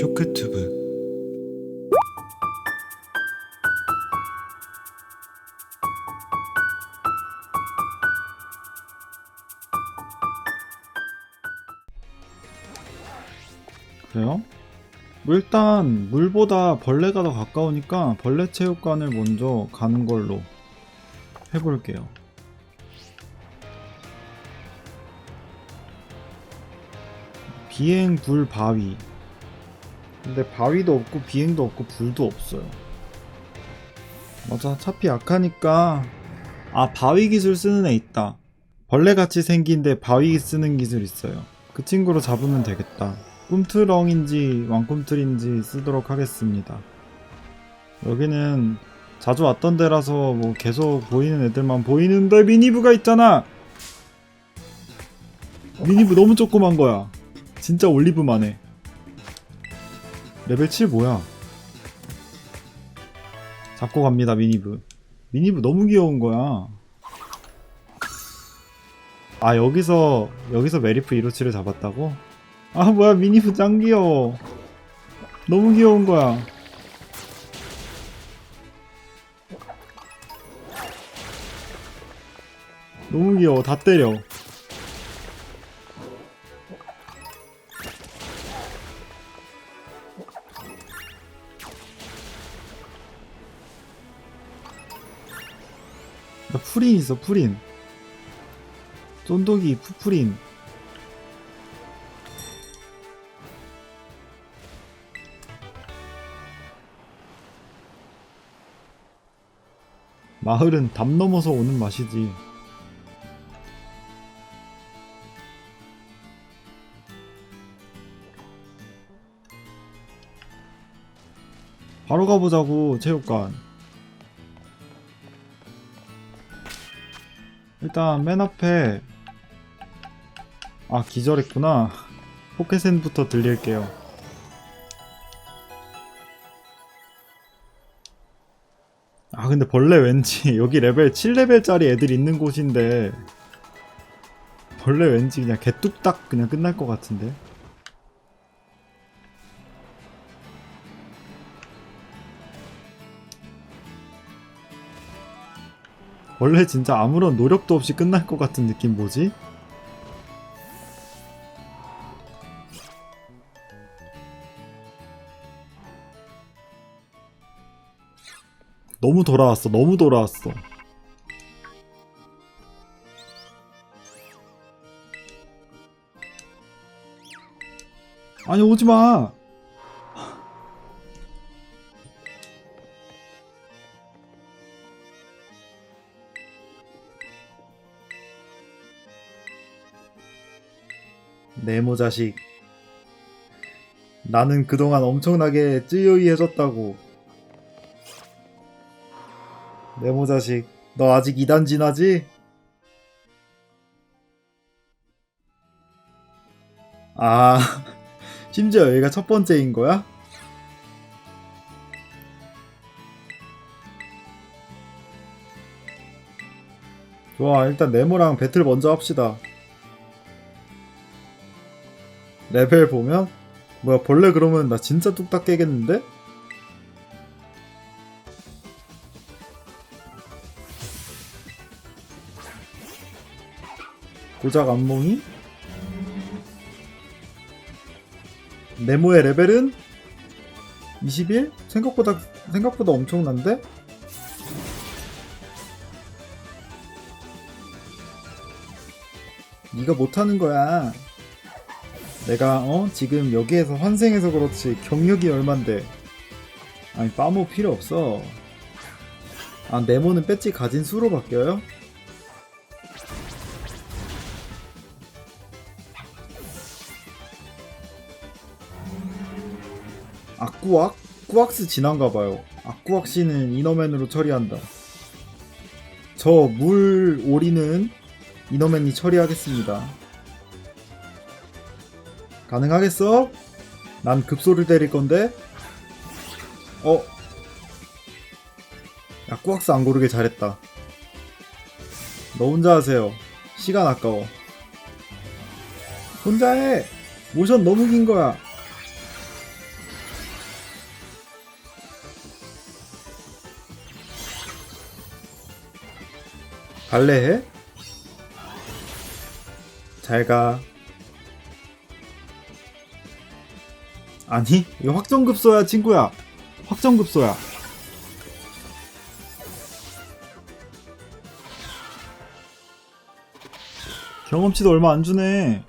쇼크튜브 그래요? 뭐 일단 물보다 벌레가 더 가까우니까 벌레 체육관을 먼저 가는 걸로 해볼게요. 비행 불 바위. 근데 바위도 없고 비행도 없고 불도 없어요. 맞아, 차피 약하니까 아 바위 기술 쓰는 애 있다. 벌레 같이 생긴데 바위 쓰는 기술 있어요. 그 친구로 잡으면 되겠다. 꿈트렁인지 왕꿈틀인지 쓰도록 하겠습니다. 여기는 자주 왔던 데라서 뭐 계속 보이는 애들만 보이는데 미니브가 있잖아. 미니브 너무 조그만 거야. 진짜 올리브만 해. 레벨 7 뭐야? 잡고 갑니다 미니브. 미니브 너무 귀여운 거야. 아 여기서 여기서 메리프 157을 잡았다고? 아 뭐야 미니프 짱 귀여워 너무 귀여운 거야 너무 귀여워 다 때려 나 프린 있어 프린 쫀독이 푸프린 마을은 담 넘어서 오는 맛이지. 바로 가보자고, 체육관. 일단 맨 앞에 아 기절했구나. 포켓센부터 들릴게요. 아 근데 벌레 왠지 여기 레벨 7레벨짜리 애들 있는 곳인데 벌레 왠지 그냥 개뚝딱 그냥 끝날 것 같은데 원래 진짜 아무런 노력도 없이 끝날 것 같은 느낌 뭐지? 너무 돌아왔어. 너무 돌아왔어. 아니 오지 마. 네모 자식. 나는 그동안 엄청나게 찌요이 해줬다고. 네모 자식, 너 아직 2단 지나지? 아, 심지어 여기가 첫 번째인 거야? 좋아, 일단 네모랑 배틀 먼저 합시다. 레벨 보면? 뭐야, 벌레 그러면 나 진짜 뚝딱 깨겠는데? 고작 안몽이? 네모의 레벨은 21? 생각보다 생각보다 엄청난데? 네가 못하는 거야. 내가 어 지금 여기에서 환생해서 그렇지 경력이 얼만데. 아니 빠모 필요 없어. 아 네모는 배지 가진 수로 바뀌어요? 아꾸악? 꾸악스 지난가봐요. 아꾸악 씨는 이너맨으로 처리한다. 저 물 오리는 이너맨이 처리하겠습니다. 가능하겠어? 난 급소를 때릴 건데. 어? 야, 꾸악스 안 고르게 잘했다. 너 혼자 하세요. 시간 아까워. 혼자 해! 모션 너무 긴 거야. 발레해? 잘 가. 아니 이거 확정급소야 친구야 확정급소야 경험치도 얼마 안 주네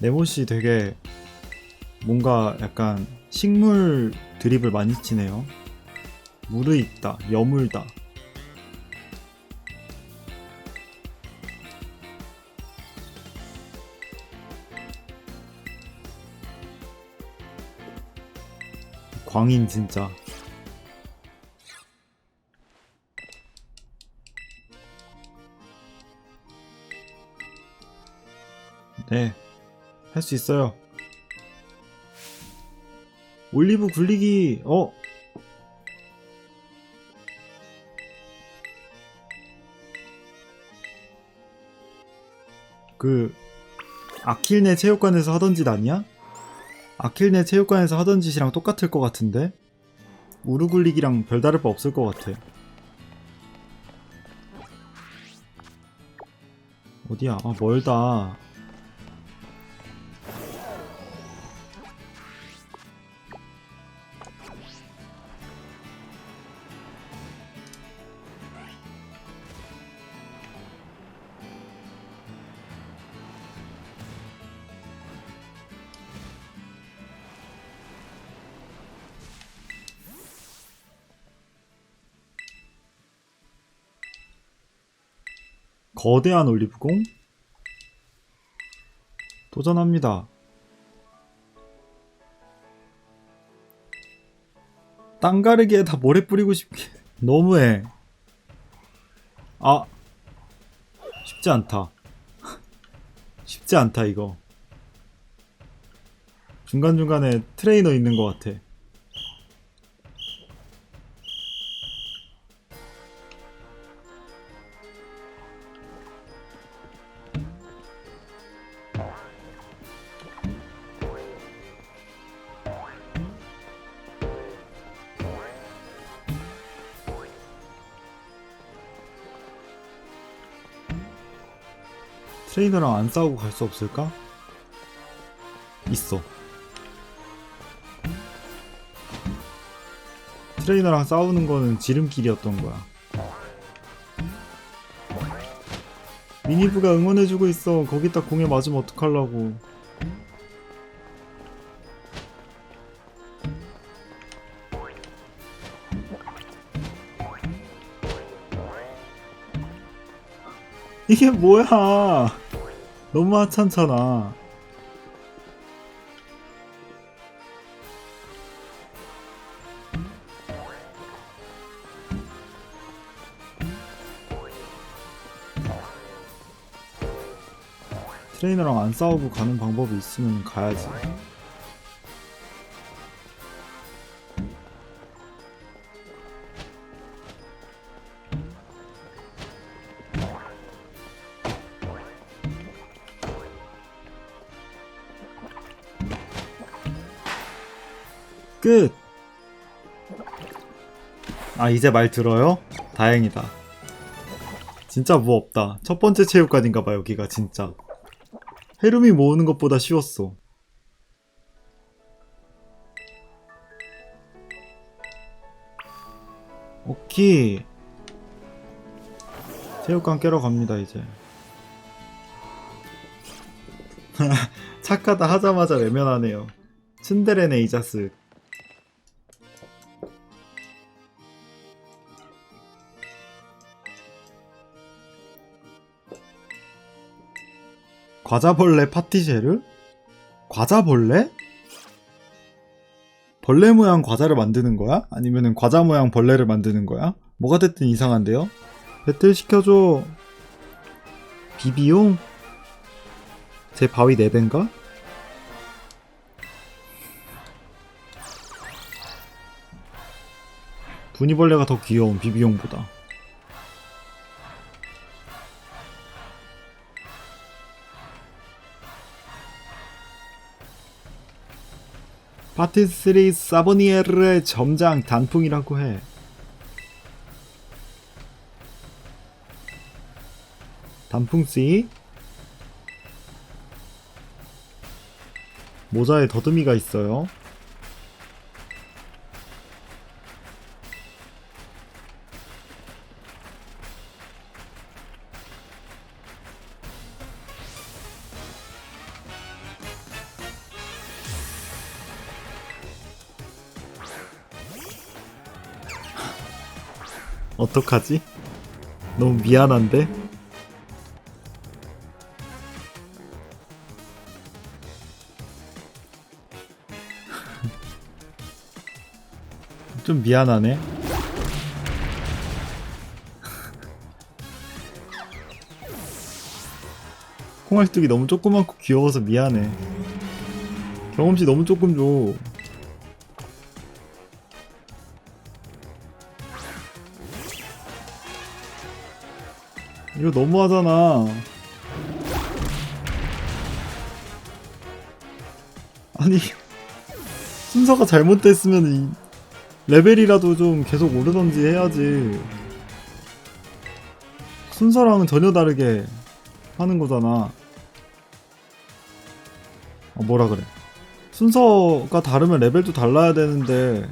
네모씨 되게 뭔가 약간 식물 드립을 많이 치네요. 무르익다, 여물다. 광인 진짜. 네, 할 수 있어요. 올리브 굴리기 어 그 아킬네 체육관에서 하던 짓 아니야? 아킬네 체육관에서 하던 짓이랑 똑같을 것 같은데? 우르 굴리기랑 별다를 바 없을 것 같아. 어디야? 아 멀다 거대한 올리브공? 도전합니다. 땅 가르기에 다 모래 뿌리고 싶게 너무해. 아 쉽지 않다. 쉽지 않다 이거. 중간중간에 트레이너 있는 것 같아. 트레이너랑 안 싸우고 갈 수 없을까? 있어. 트레이너랑 싸우는 거는 지름길이었던 거야. 미니브가 응원해주고 있어. 거기다 공에 맞으면 어떡하려고. 이게 뭐야? 너무 하찮잖아. 트레이너랑 안 싸우고 가는 방법이 있으면 가야지. 끝! 아, 이제 말 들어요? 다행이다. 진짜 뭐 없다. 첫 번째 체육관인가봐, 여기가 진짜. 헤름이 모으는 것보다 쉬웠어. 오케이. 체육관 깨러 갑니다, 이제. 착하다 하자마자 외면하네요. 츤데레네 이자스. 과자벌레 파티쉐르? 과자벌레? 벌레 모양 과자를 만드는 거야? 아니면은 과자 모양 벌레를 만드는 거야? 뭐가 됐든 이상한데요? 배틀 시켜줘. 비비용? 제 바위 4배인가? 분이벌레가 더 귀여운 비비용보다. 파티스리 사보니에르의 점장 단풍이라고 해. 단풍씨 모자에 더듬이가 있어요. 어떡하지? 너무 미안한데? 좀 미안하네. 콩알뚝이 너무 조그맣고 귀여워서 미안해. 경험치 너무 조금 줘. 이거 너무하잖아. 아니 순서가 잘못됐으면 이 레벨이라도 좀 계속 오르던지 해야지. 순서랑은 전혀 다르게 하는 거잖아. 어, 뭐라 그래. 순서가 다르면 레벨도 달라야 되는데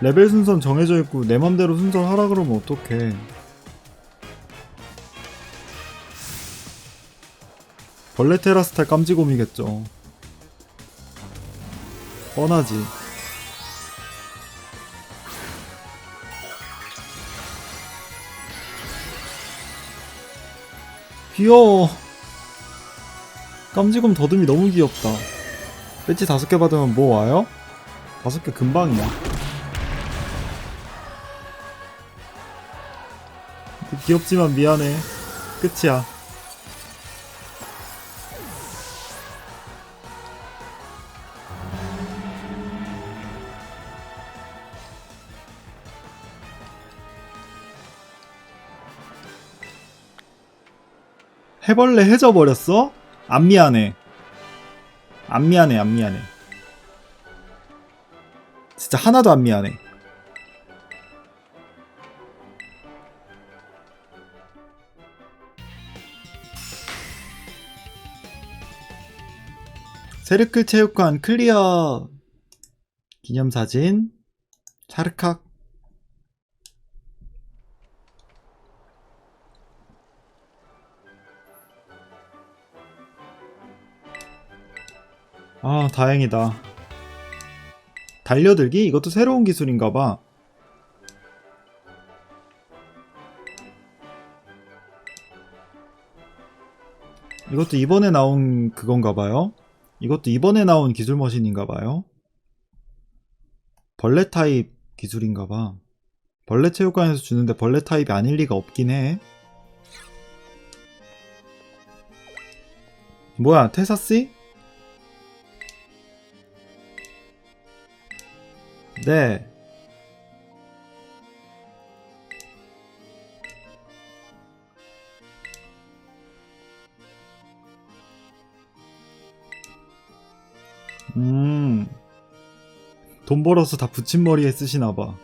레벨 순서는 정해져 있고 내 맘대로 순서 하라 그러면 어떡해. 벌레 테라스탈 깜지곰이겠죠. 뻔하지. 귀여워. 깜지곰 더듬이 너무 귀엽다. 배지 다섯 개 받으면 뭐 와요? 다섯 개 금방이야. 귀엽지만 미안해. 끝이야. 해벌레 해져버렸어? 안 미안해. 안 미안해, 안 미안해. 진짜 하나도 안 미안해. 세르클 체육관 클리어 기념사진 차르칵 아, 다행이다. 달려들기? 이것도 새로운 기술인가봐. 이것도 이번에 나온 그건가봐요. 이것도 이번에 나온 기술 머신인가봐요. 벌레 타입 기술인가봐. 벌레 체육관에서 주는데 벌레 타입이 아닐 리가 없긴 해. 뭐야, 테사씨? 네. 음. 돈 벌어서 다 붙임머리에 쓰시나 봐.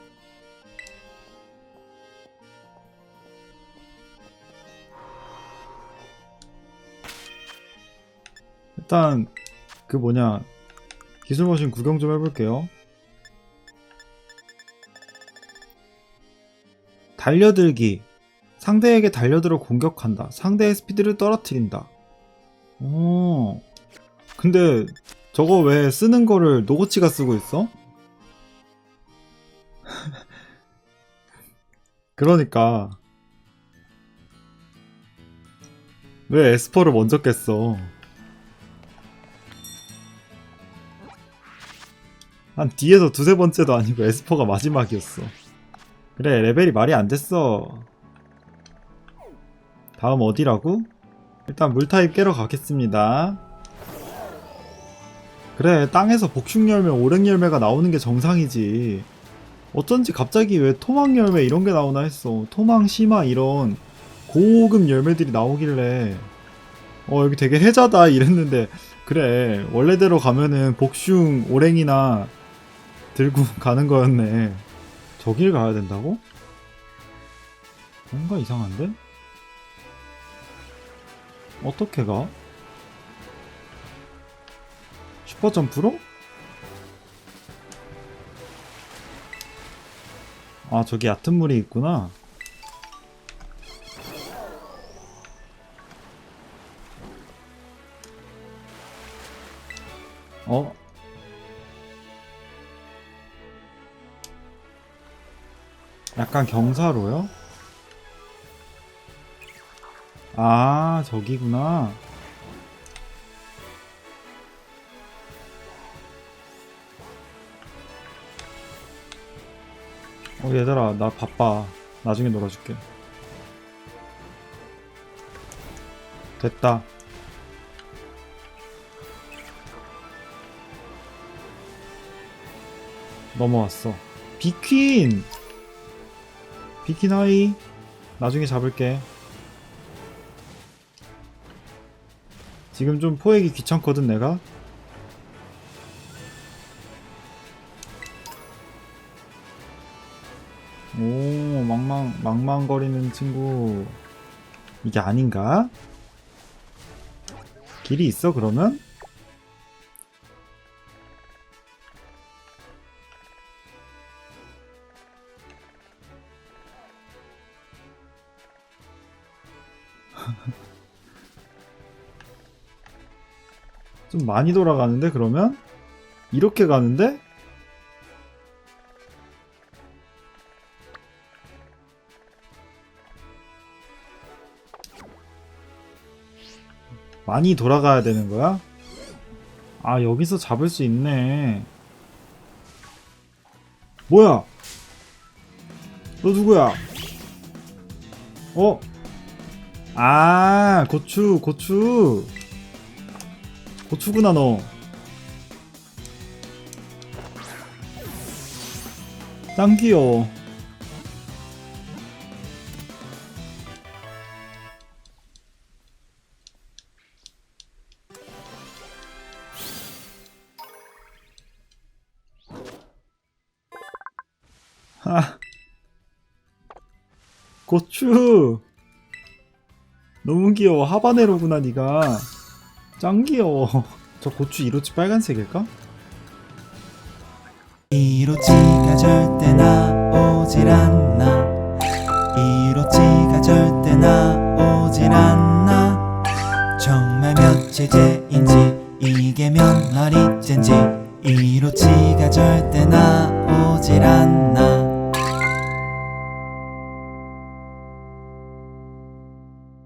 일단, 그 뭐냐, 기술 머신 구경 좀 해볼게요. 달려들기. 상대에게 달려들어 공격한다. 상대의 스피드를 떨어뜨린다. 오. 근데 저거 왜 쓰는 거를 노고치가 쓰고 있어? 그러니까 왜 에스퍼를 먼저 깼어? 한 뒤에서 두세 번째도 아니고 에스퍼가 마지막이었어. 그래 레벨이 말이 안 됐어. 다음 어디라고? 일단 물타입 깨러 가겠습니다. 그래 땅에서 복숭열매 오랭열매가 나오는 게 정상이지. 어쩐지 갑자기 왜 토막열매 이런 게 나오나 했어. 토막 심화 이런 고급 열매들이 나오길래. 어 여기 되게 해자다 이랬는데. 그래 원래대로 가면은 복숭 오랭이나 들고 가는 거였네 저길 가야 된다고? 뭔가 이상한데? 어떻게 가? 슈퍼점프로? 아 저기 얕은 물이 있구나 어? 약간 경사로요? 아, 저기구나. 어, 얘들아, 나 바빠. 나중에 놀아줄게. 됐다. 넘어왔어. 비퀸! 비퀸 하이. 나중에 잡을게. 지금 좀 포획이 귀찮거든, 내가. 오, 망망, 망망거리는 친구. 이게 아닌가? 길이 있어, 그러면? 좀 많이 돌아가는데 그러면? 이렇게 가는데? 많이 돌아가야 되는 거야? 아 여기서 잡을 수 있네 뭐야 너 누구야 어? 아 고추 고추 고추구나 너. 짱 귀여워. 하. 고추. 너무 귀여워. 하바네로구나 니가. 짱 귀여워. 저 고추 이로치 빨간색일까? 이로치가 절대 나오질 않나 이로치가 절대 나오질 않나 정말 며칠째인지 이게 몇 날이째인지 이로치가 절대 나오질 않나